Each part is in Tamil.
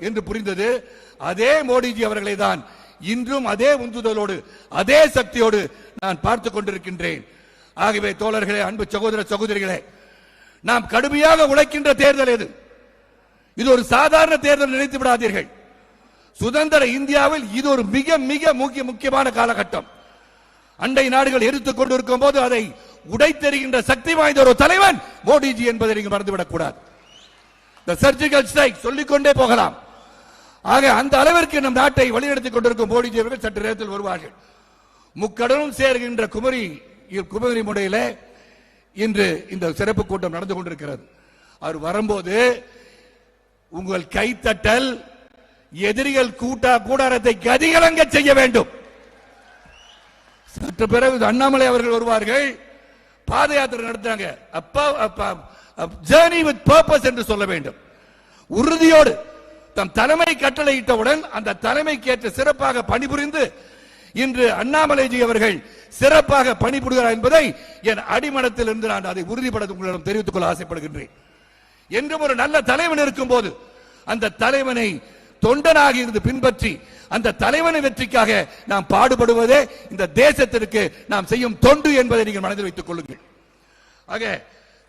என்று புரிந்தது. அதே மோடிஜி அவர்களை தான் இன்றும் அதே உந்துதலோடு அதே சக்தியோடு நான் பார்த்துக் கொண்டிருக்கின்றேன். ஆகவே தோழர்களே அன்பு சகோதர சகோதரிகளே நாம் கடுமையாக உழைக்கின்ற தேர்தல் எது? இது ஒரு சாதாரண தேர்தல் நினைத்து விடாதீர்கள். சுதந்திர இந்தியாவில் இது ஒரு மிக மிக முக்கிய முக்கியமான காலகட்டம். அண்டை நாடுகள் எரித்துக் கொண்டிருக்கும் போது அதை உடைத்தெறிகின்ற சக்தி வாய்ந்த ஒரு தலைவன் மோடிஜி என்பதை நீங்கள் மறந்துவிடக் கூடாது சர்ஜிக்கல் ஸ்ட்ரைக் சொல்லிக்கொண்டே போகலாம். ஆக அந்த அளவிற்கு நம் நாட்டை வழிநடத்திக் கொண்டிருக்கும் மோடிஜி அவர்கள் சற்று நேரத்தில் வருவார்கள். முக்கடலும் சேர்கின்ற குமரி குமரி முறையில் இன்று இந்த சிறப்பு கூட்டம் நடந்து கொண்டிருக்கிறது. அவர் வரும்போது உங்கள் கைத்தட்டல் எதிரிகள் கூட்டா கூடாரத்தை கதிகலங்க செய்ய வேண்டும். சற்று பிறகு அண்ணாமலை அவர்கள் வருவார்கள். பாத யாத்திரை நடத்தாங்க அப்பா ஜேர்னி வித் பர்பஸ் என்று சொல்ல வேண்டும். உறுதியோடு தம் தலைமை கட்டளையிட்டவுடன் அந்த தலைமைக்கு ஏற்ற சிறப்பாக பணிபுரிந்து இன்று அண்ணாமலைஜி அவர்கள் சிறப்பாக பணிபுரிகிறார் என்பதை என் அடிமனத்தில் இருந்து நான் அதை உறுதிப்பட உங்களிடம் தெரிவித்துக் கொள்ள ஆசைப்படுகின்றேன். என்றும் ஒரு நல்ல தலைவன் இருக்கும் போது அந்த தலைவனை தொண்டனாக இருந்து பின்பற்றி அந்த தலைவனை வெற்றிக்காக நாம் பாடுபடுவதே இந்த தேசத்திற்கு நாம் செய்யும் தொண்டு என்பதை நீங்கள் மனதில் வைத்துக் கொள்ளுங்கள். ஆக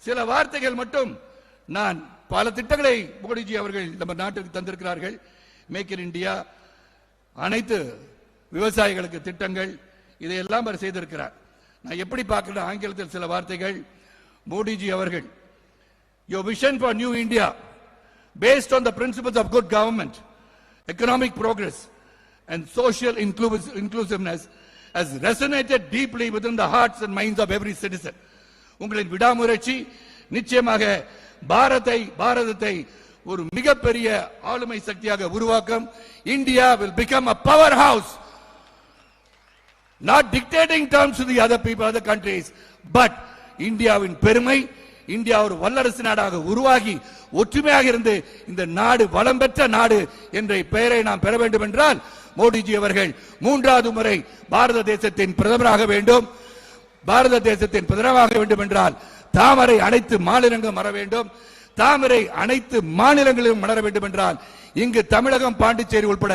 சில வார்த்தைகள் மட்டும் நான் பல திட்டங்களை மோடிஜி அவர்கள் நம்ம நாட்டுக்கு தந்திருக்கிறார்கள் மேக் இன் இண்டியா அனைத்து விவசாயிகளுக்கு திட்டங்கள் இதையெல்லாம் அவர் செய்திருக்கிறார் நான் எப்படி பார்க்கிறேன் ஆங்கிலத்தில் சில வார்த்தைகள் மோடிஜி அவர்கள் your vision for new India based on the principles of good government economic progress and social include inclusiveness has resonated deeply within the hearts and minds of every citizen. உங்களின் விடாமுயற்சி நிச்சயமாக பாரத்தை பாரதத்தை ஒரு மிகப்பெரிய ஆளுமை சக்தியாக உருவாக்கும். India will become a powerhouse. Not dictating terms to the other people other countries but இந்தியாவின் பெருமை இந்தியா ஒரு வல்லரசு நாடாக உருவாகி ஒற்றுமையாக இருந்து இந்த நாடு வளம் பெற்ற நாடு என்ற பெயரை நாம் பெற வேண்டும் என்றால் மோடிஜி அவர்கள் மூன்றாவது முறை பாரத தேசத்தின் பிரதமராக வேண்டும். பாரத தேசத்தின் பிரதமராக வேண்டும் என்றால் தாமரை அனைத்து மாநிலங்களும் வர வேண்டும். தாமரை அனைத்து மாநிலங்களிலும் மலர வேண்டும் என்றால் இங்கு தமிழகம் பாண்டிச்சேரி உள்பட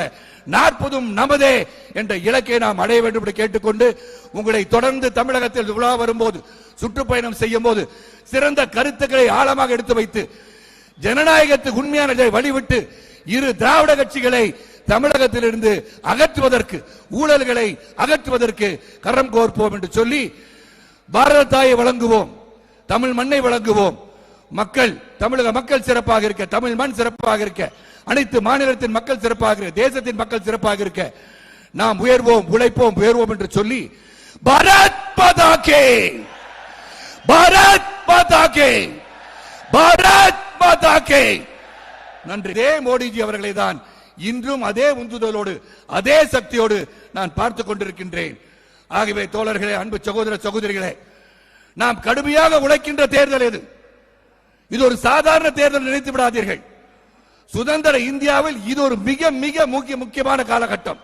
நாற்பதும் நமதே என்ற இலக்கை நாம் அடைய வேண்டும் என்று கேட்டுக்கொண்டு உங்களை தொடர்ந்து தமிழகத்தில் உலா வரும்போது சுற்றுப்பயணம் செய்யும் போது சிறந்த கருத்துக்களை ஆழமாக எடுத்து வைத்து ஜனநாயகத்துக்கு உண்மையான வழிவிட்டு இரு திராவிட கட்சிகளை தமிழகத்திலிருந்து அகற்றுவதற்கு ஊழல்களை அகற்றுவதற்கு கரம் கோர்ப்போம் என்று சொல்லி பாரத தாயை வழங்குவோம். தமிழ் மண்ணை வழங்குவோம். மக்கள் தமிழக மக்கள் சிறப்பாக இருக்க தமிழ் மண் சிறப்பாக இருக்க அனைத்து மாநிலத்தின் மக்கள் சிறப்பாக இருக்க தேசத்தின் மக்கள் சிறப்பாக இருக்க நாம் உயர்வோம் உழைப்போம் உயர்வோம் என்று சொல்லி பரத் பதாகே கே! பதாகே பரத் கே கே! நன்றி. இதே மோடிஜி அவர்களை தான் இன்றும் அதே உந்துதலோடு அதே சக்தியோடு நான் பார்த்துக் கொண்டிருக்கின்றேன். ஆகவே தோழர்களே அன்பு சகோதர சகோதரிகளே நாம் கடுமையாக உழைக்கின்ற தேர்தல் எது? இது ஒரு சாதாரண தேர்தல் நினைத்து விடாதீர்கள். சுதந்திர இந்தியாவில் இது ஒரு மிக மிக முக்கிய முக்கியமான காலகட்டம்.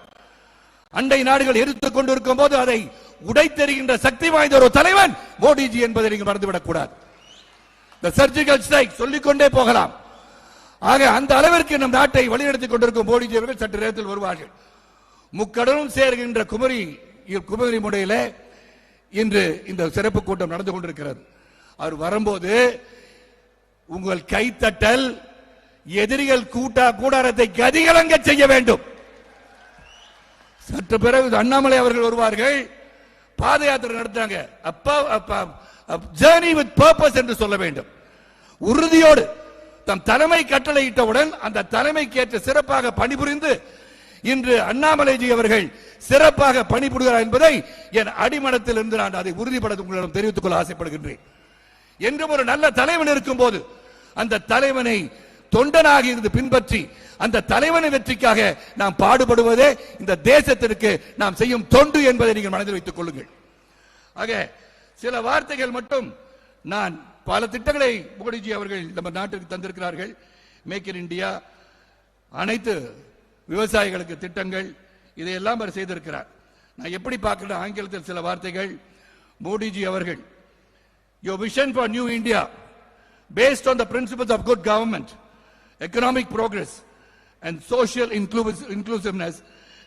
அண்டை நாடுகள் எதிர்த்துக் கொண்டிருக்கும் போது அதை உடைத்தெறிகின்ற சக்தி வாய்ந்த ஒரு தலைவன் மோடிஜி என்பதை நீங்கள் மறந்துவிடக் கூடாது. இந்த சர்ஜிக்கல் ஸ்ட்ரைக் சொல்லிக்கொண்டே போகலாம். ஆக அந்த அளவிற்கு நம் நாட்டை வழிநடத்திக் கொண்டிருக்கும் மோடிஜி அவர்கள் சற்று நேரத்தில் வருவார்கள். முக்கடலும் சேர்கின்ற குமரி குமரி முறையிலே இன்று இந்த சிறப்பு கூட்டம் நடந்து கொண்டிருக்கிறது. அவர் வரும்போது உங்கள் கைத்தட்டல் எதிரிகள் கூட்டா கூடாரத்தை கதிகலங்க செய்ய வேண்டும். சற்று பிறகு அண்ணாமலை அவர்கள் வருவார்கள். பாத யாத்திரை நடத்தாங்க அப்பா ஜேர்னி வித் பர்பஸ் என்று சொல்ல வேண்டும். உறுதியோடு தம் தலைமை கட்டளையிட்டவுடன் அந்த தலைமைக்கு ஏற்ற சிறப்பாக பணிபுரிந்து இன்று அண்ணாமலைஜி அவர்கள் சிறப்பாக பணிபுரிகிறார் என்பதை என் அடிமனத்தில் இருந்து நான் அதை உறுதிப்பட உங்களிடம் தெரிவித்துக் கொள்ள ஆசைப்படுகின்றேன். என்றும் ஒரு நல்ல தலைவன் இருக்கும் போது அந்த தலைவனை தொண்டனாக இருந்து பின்பற்றி அந்த தலைவனை வெற்றிக்காக நாம் பாடுபடுவதே இந்த தேசத்திற்கு நாம் செய்யும் தொண்டு என்பதை நீங்கள் மனதில் வைத்துக் கொள்ளுங்கள். ஆக சில வார்த்தைகள் மட்டும் நான் பல திட்டங்களை மோடிஜி அவர்கள் நம்ம நாட்டிற்கு தந்திருக்கிறார்கள். மேக் இன் இந்தியா அனைத்து விவசாயிகளுக்கு திட்டங்கள் இதையெல்லாம் அவர் செய்திருக்கிறார் நான் எப்படி பார்க்கிறேன் ஆங்கிலத்தில் சில வார்த்தைகள் மோடிஜி அவர்கள் your vision for new India, based on the principles of good government, economic progress, and social inclus- inclusiveness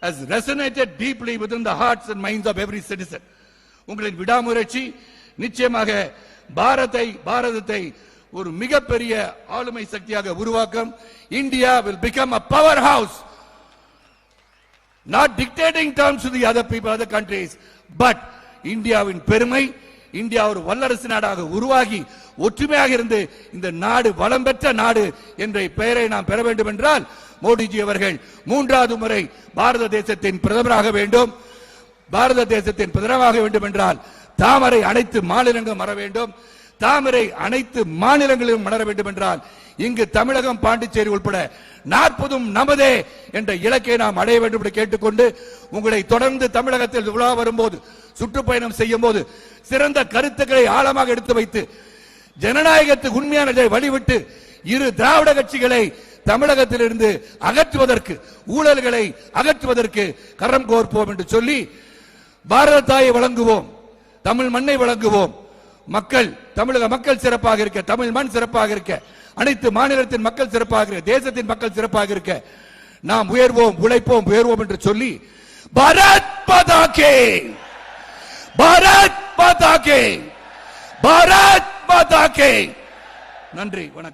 has resonated deeply within the hearts and minds of every citizen. உங்களின் விடாமுயற்சி நிச்சயமாக பாரத்தை பாரதத்தை ஒரு மிகப்பெரிய ஆளுமை சக்தியாக உருவாக்கும் India will become a powerhouse not dictating terms to the other people countries but இந்தியாவின் பெருமை இந்தியா ஒரு வல்லரசு நாடாக உருவாகி ஒற்றுமையாக இருந்து இந்த நாடு வளம் பெற்ற நாடு என்ற பெயரை நாம் பெற வேண்டும் என்றால் மோடிஜி அவர்கள் மூன்றாவது முறை பாரத தேசத்தின் பிரதமராக வேண்டும். பாரத தேசத்தின் பிரதமராக வேண்டும் என்றால் தாமரை அனைத்து மாநிலங்களும் வர வேண்டும். தாமரை அனைத்து மாநிலங்களிலும் மலர வேண்டும் என்றால் இங்கு தமிழகம் பாண்டிச்சேரி உட்பட நாற்பதும் நமதே என்ற இலக்கை நாம் அடைய வேண்டும் என்று கேட்டுக்கொண்டு உங்களை தொடர்ந்து தமிழகத்தில் உலா வரும்போது சுற்றுப்பயணம் செய்யும் போது சிறந்த கருத்துக்களை ஆழமாக எடுத்து வைத்து ஜனநாயகத்துக்கு உண்மையான வழிவிட்டு இரு திராவிட கட்சிகளை தமிழகத்திலிருந்து அகற்றுவதற்கு ஊழல்களை அகற்றுவதற்கு கரம் கோர்ப்போம் என்று சொல்லி பாரத தாயை வழங்குவோம் தமிழ் மண்ணை வழங்குவோம். மக்கள் தமிழக மக்கள் சிறப்பாக இருக்க தமிழ் மண் சிறப்பாக இருக்க அனைத்து மாநிலத்தின் மக்கள் சிறப்பாக இருக்க தேசத்தின் மக்கள் சிறப்பாக இருக்க நாம் உயர்வோம் உழைப்போம் உயர்வோம் என்று சொல்லி பரத் பதாகே கே. பதாகே பரத் கே கே. நன்றி வணக்கம்.